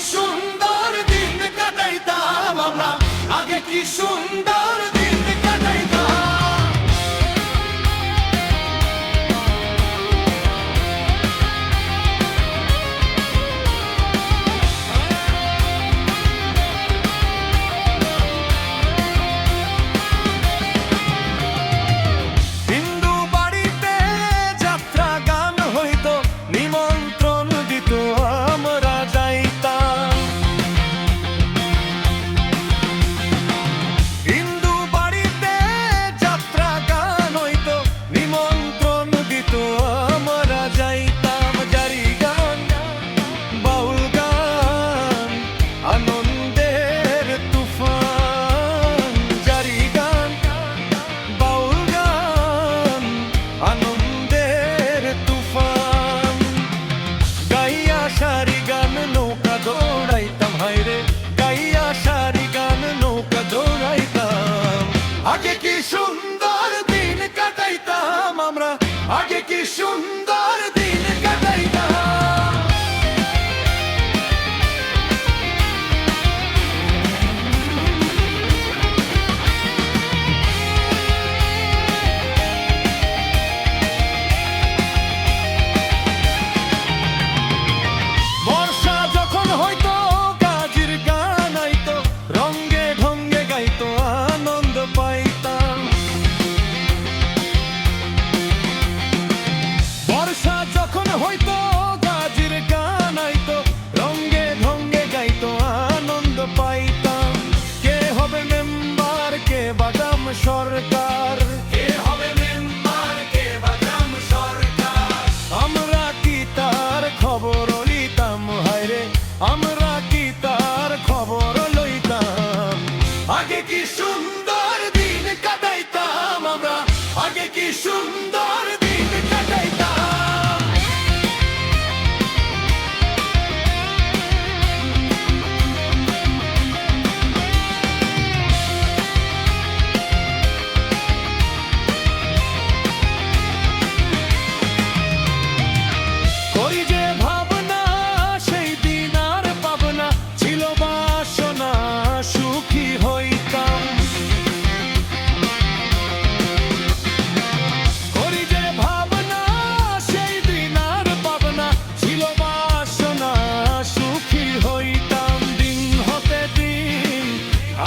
兄弟。আগে কি সুন্দর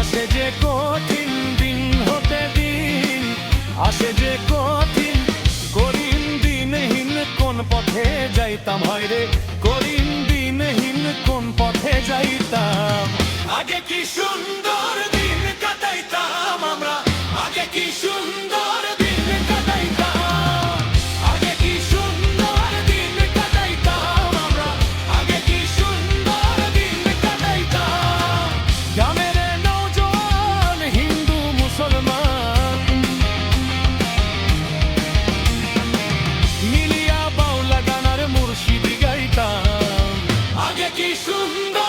আসে যে কঠিন দিন হতে দিন, আসে যে কঠিন করিম দিনহীন কোন পথে যাইতাম? হয় রে করিম দিনহীন কোন পথে যাইতাম? আগে কি সুন্দর দিন কাটাইতাম আমরা? আগে কি সুন্দর কি সুন্দর